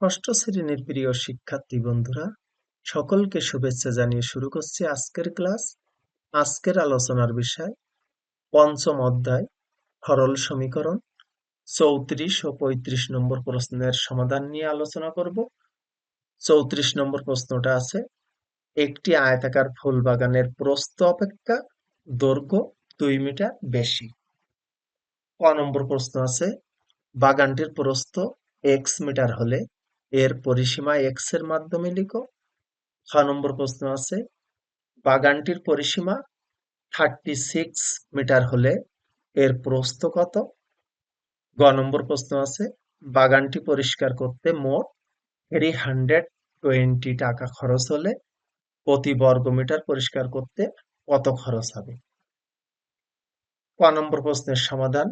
ষষ্ঠ শ্রেণির প্রিয় শিক্ষার্থী বন্ধুরা, সকলকে শুভেচ্ছা জানিয়ে শুরু করছি আজকের ক্লাস। আজকের আলোচনার বিষয়, পঞ্চম অধ্যায় সরল সমীকরণ। চৌত্রিশ ও পঁয়ত্রিশ নম্বর প্রশ্নের সমাধান নিয়ে আলোচনা করব। চৌত্রিশ নম্বর প্রশ্নটা আছে, একটি আয়তাকার ফুল বাগানের প্রস্থ অপেক্ষা দৈর্ঘ্য দুই মিটার বেশি। ক নম্বর প্রশ্ন আছে, বাগানটির প্রস্থ এক্স মিটার হলে এর পরিসীমা এক্সের মাধ্যমে লিখো। ছ নম্বর প্রশ্ন আছে, বাগানটির পরিসীমা থার্টি সিক্স মিটার হলে এর প্রস্থ কত? গ নম্বর প্রশ্ন আছে, বাগানটি পরিষ্কার করতে মোট থ্রি হান্ড্রেড টোয়েন্টি টাকা খরচ হলে প্রতি বর্গ মিটার পরিষ্কার করতে কত খরচ হবে? ক নম্বর প্রশ্নের সমাধান,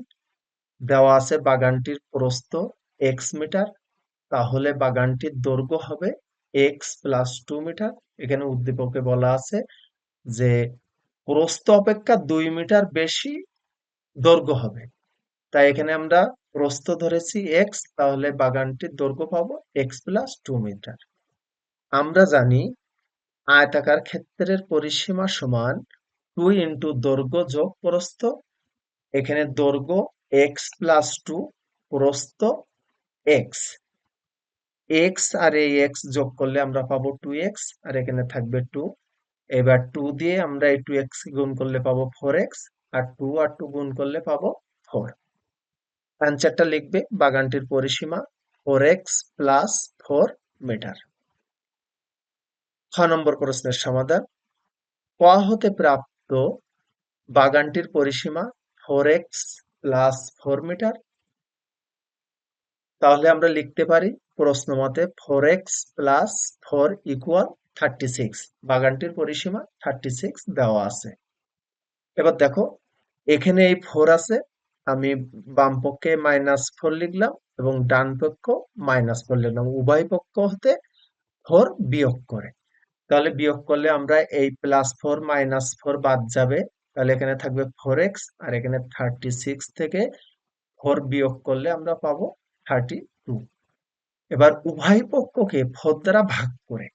দেওয়া আছে বাগানটির প্রস্থ এক্স মিটার তাহলে বাগানটির দৈর্ঘ্য হবে এক্স প্লাস টু মিটার এখানে উদ্দীপকে বলা আছে যে প্রস্থ অপেক্ষা দুই মিটার বেশি দৈর্ঘ্য হবে। তাই এখানে আমরা প্রস্থ ধরেছি এক্স তাহলে বাগানটির দৈর্ঘ্য পাবো এক্স প্লাস টু মিটার আমরা জানি আয়তাকার ক্ষেত্রের পরিসীমা সমান টু ইন্টু দৈর্ঘ্য যোগ প্রস্থ। এখানে দৈর্ঘ্য এক্স প্লাস টু প্রস্থ এক্স এক্স আর এই এক্স যোগ করলে আমরা পাবো টু এক্স আর এখানে থাকবে টু এবার টু দিয়ে আমরা এই টু এক্স গুণ করলে পাবো ফোর এক্স আর টু আর টু গুণ করলে পাবো ফোর অ্যান্সারটা লিখবে বাগানটির পরিসীমা four X plus four metre ছ নম্বর প্রশ্নের সমাধান। ক হতে প্রাপ্ত বাগানটির পরিসীমা four X plus four metre তাহলে আমরা লিখতে পারি প্রশ্ন মতে four X plus four equal thirty six বাগানটির পরিসীমা থার্টি সিক্স দেওয়া আছে। এবার দেখো, এখানে এই ফোর আছে। আমি বাম পক্ষে মাইনাস ফোর লিখলাম এবং ডান পক্ষ মাইনাস ফোর লিখলাম। উভয় পক্ষ হতে ফোর বিয়োগ করে। তাহলে বিয়োগ করলে আমরা এই প্লাস ফোর মাইনাস ফোর বাদ যাবে। তাহলে এখানে থাকবে ফোর এক্স আর এখানে থার্টি সিক্স থেকে ফোর বিয়োগ করলে আমরা পাবো থার্টি টু এবার উভয় পক্ষকে ফোর দ্বারা ভাগ করে।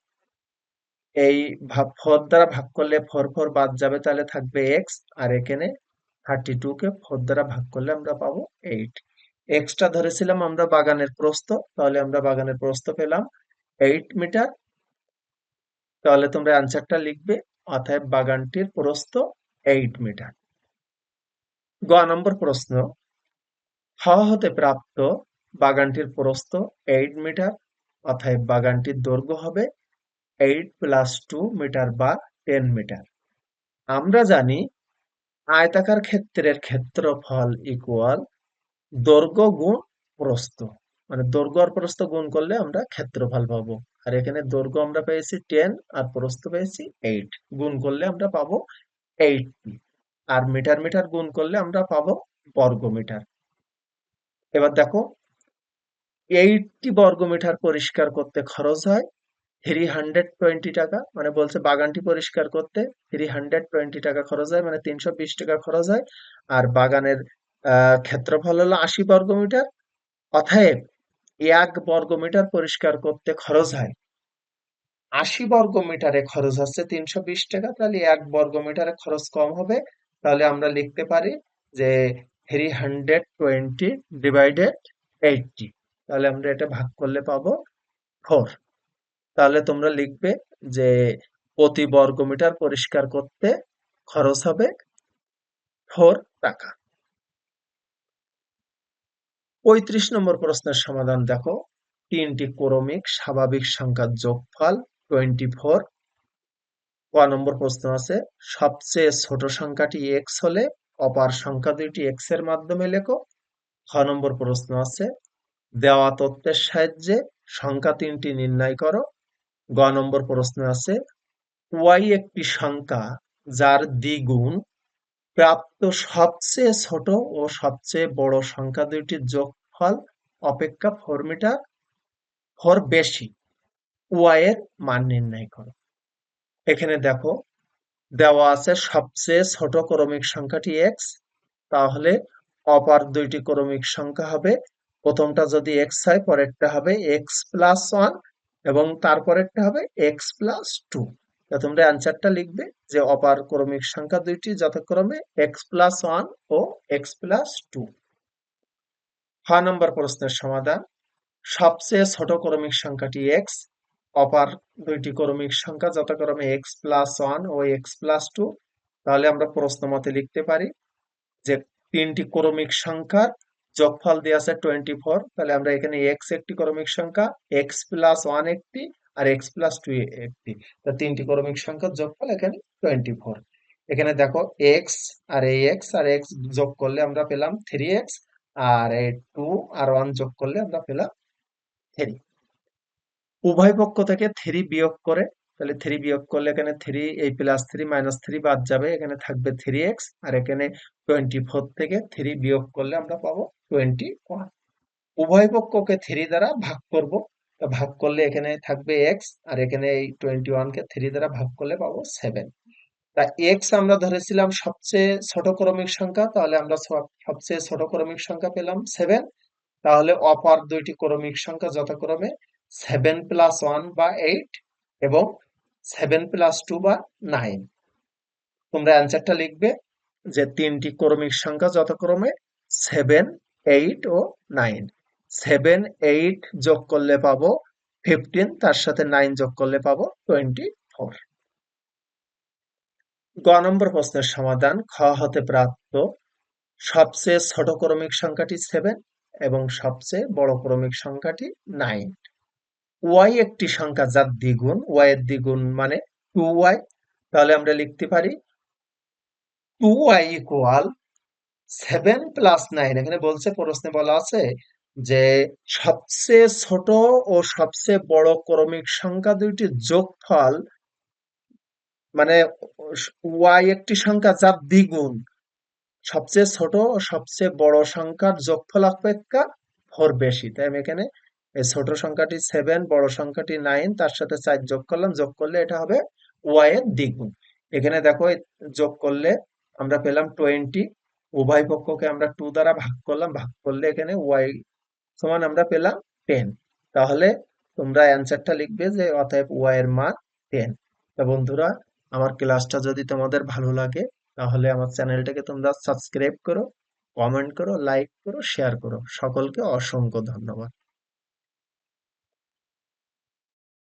এই ফোর দ্বারা ভাগ করলে ফর ফর বাদ যাবে তাহলে থাকবে এক্স আর এখানে থার্টি টু কে ফোর দ্বারা ভাগ করলে আমরা পাবো এইট এক্সটা ধরেছিলাম আমরা বাগানের প্রস্থ, তাহলে আমরা বাগানের প্রস্থ পেলাম এইট মিটার তাহলে তোমরা অ্যান্সারটা লিখবে, অতএব বাগানটির প্রস্থ এইট মিটার গ নম্বর প্রশ্ন, হ হতে প্রাপ্ত বাগানটির প্রস্থ এইট মিটার অতএব বাগানটির দৈর্ঘ্য হবে এইট প্লাস টু মিটার বা টেন মিটার আমরা জানি আয়তাকার ক্ষেত্রের ক্ষেত্রফল ইকুয়াল দৈর্ঘ্য গুণ প্রস্থ। মানে দৈর্ঘ্য আর প্রস্থ গুণ করলে আমরা ক্ষেত্রফল পাবো। আর এখানে দৈর্ঘ্য আমরা পেয়েছি টেন আর প্রস্থ পেয়েছি এইট গুণ করলে আমরা পাবো এইট আর মিটার মিটার গুণ করলে আমরা পাবো বর্গ মিটার এবার দেখো এইটটি বর্গ মিটার পরিষ্কার করতে খরচ হয়। থ্রি হান্ড্রেড টোয়েন্টি টাকা মানে বলছে বাগানটি পরিষ্কার করতে থ্রি হান্ড্রেড টোয়েন্টি টাকা খরচ হয় মানে তিনশো বিশ টাকা খরচ হয়। আর বাগানের ক্ষেত্রফল হলো আশি বর্গ মিটার অতএব এক বর্গ মিটার পরিষ্কার করতে খরচ হয়। আশি বর্গ মিটারে খরচ হচ্ছে তিনশো বিশ টাকা, তাহলে এক বর্গ মিটারে খরচ কম হবে। তাহলে আমরা লিখতে পারি যে three hundred twenty divided eighty. তাহলে আমরা এটা ভাগ করলে পাবো ফোর তাহলে তোমরা লিখবে যে প্রতি বর্গ মিটার পরিষ্কার করতে খরচ হবে ফোর টাকা। পঁয়ত্রিশ নম্বর প্রশ্নের সমাধান দেখো। তিনটি ক্রমিক স্বাভাবিক সংখ্যার যোগফল টোয়েন্টি ফোর ক নম্বর প্রশ্ন আছে, সবচেয়ে ছোট সংখ্যাটি এক্স হলে অপার সংখ্যা দুইটি এক্সের মাধ্যমে লেখো। খ নম্বর প্রশ্ন আছে দেওয়া তথ্যের সাহায্যে সংখ্যা তিনটি নির্ণয় করো। গ নম্বর প্রশ্ন আছে, ওয়াই একটি সংখ্যা যার দ্বিগুণ প্রাপ্ত সবচেয়ে ছোট ও সবচেয়ে বড় সংখ্যা দুইটির যোগফল অপেক্ষা ফোর মিটার ফোর বেশি, ওয়াই এর মান নির্ণয় করো। এখানে দেখো, দেওয়া আছে সবচেয়ে ছোট ক্রমিক সংখ্যাটি এক্স, তাহলে অপার দুইটি ক্রমিক সংখ্যা হবে প্রথমটা যদি এক্স হয়, পরেরটা হবে এক্স প্লাস ওয়ান এবং তারপরেরটা হবে এক্স প্লাস টু তোমরা অ্যান্সারটা লিখবে যে অপার ক্রমিক সংখ্যা দুইটি, যথাক্রমে এক্স প্লাস ওয়ান ও এক্স প্লাস টু খ নম্বর প্রশ্নের সমাধান। সবচেয়ে ছোট ক্রমিক সংখ্যাটি এক্স অপার দুইটি ক্রমিক সংখ্যা, যথাক্রমে এক্স প্লাস ওয়ান ও এক্স প্লাস টু তাহলে আমরা প্রশ্ন মতে লিখতে পারি যে তিনটি ক্রমিক সংখ্যার যোগফল দিয়ে আছে টোয়েন্টি ফোর তাহলে আমরা এখানে এক্স একটি ক্রমিক সংখ্যা এক্স প্লাস ওয়ান একটি আর এক্স প্লাস টু একটি। তা তিনটি ক্রমিক সংখ্যার যোগফল এখানে টোয়েন্টি ফোর এখানে দেখো এক্স আর এই এক্স আর এক্স যোগ করলে আমরা পেলাম থ্রি এক্স আর এই টু আর ওয়ান যোগ করলে আমরা পেলাম থ্রি উভয় পক্ষ থেকে থ্রি বিয়োগ করে তাহলে থ্রি বিয়োগ করলে এখানে থ্রি এই প্লাস থ্রি মাইনাস থ্রি বাদ যাবে। এখানে থাকবে থ্রি এক্স আর এখানে টোয়েন্টি ফোর থেকে থ্রি বিয়োগ করলে আমরা পাবো টোয়েন্টি ওয়ান উভয় পক্ষকে থ্রি দ্বারা ভাগ করব। ভাগ করলে এখানে থাকবে এক্স আর এখানে এই টোয়েন্টি ওয়ানকে থ্রি দ্বারা ভাগ করলে পাবো সেভেন তা এক্স আমরা ধরেছিলাম সবচেয়ে ছোট ক্রমিক সংখ্যা, তাহলে আমরা সব- সবচেয়ে ছোট ক্রমিক সংখ্যা পেলাম সেভেন তাহলে অপর দুইটি ক্রমিক সংখ্যা যথাক্রমে সেভেন প্লাস ওয়ান বা এইট এবং সেভেন প্লাস টু বা নাইন তোমরা অ্যান্সারটা লিখবে যে তিনটি ক্রমিক সংখ্যা যথাক্রমে সেভেন এইট ও নাইন সেভেন এইট যোগ করলে পাবো ফিফটিন তার সাথে নাইন যোগ করলে পাবো টোয়েন্টি ফোর গ নম্বর প্রশ্নের সমাধান, খ হতে প্রাপ্ত সবচেয়ে ছোট ক্রমিক সংখ্যাটি সেভেন এবং সবচেয়ে বড় ক্রমিক সংখ্যাটি নাইন ওয়াই একটি সংখ্যা যার দ্বিগুণ ওয়াই এর দ্বিগুণ মানে টু ওয়াই তাহলে আমরা লিখতে পারি two y equal seven plus nine এখানে বলছে, প্রশ্নে বলা আছে যে সবচেয়ে ছোট ও সবচেয়ে বড় ক্রমিক সংখ্যা দুইটি যোগফল মানে ওয়াই একটি সংখ্যা যার দ্বিগুণ। সবচেয়ে ছোট ও সবচেয়ে বড় সংখ্যার যোগফল অপেক্ষা ফোর বেশি। তাই আমি এখানে এই ছোট সংখ্যাটি সেভেন বড় সংখ্যাটি নাইন তার সাথে চার যোগ করলাম, যোগ করলে এটা হবে ওয়াই এর দ্বিগুণ। এখানে দেখো যোগ করলে আমরা পেলাম টোয়েন্টি উভয় পক্ষকে আমরা টু দ্বারা ভাগ করলাম, ভাগ করলে এখানে ওয়াই সমান আমরা পেলাম টেন তাহলে তোমরা অ্যান্সারটা লিখবে যে অতএব ওয়াই এর মান টেন তা বন্ধুরা, আমার ক্লাসটা যদি তোমাদের ভালো লাগে, তাহলে আমার চ্যানেলটাকে তোমরা সাবস্ক্রাইব করো কমেন্ট করো লাইক করো শেয়ার করো। সকলকে অসংখ্য ধন্যবাদ।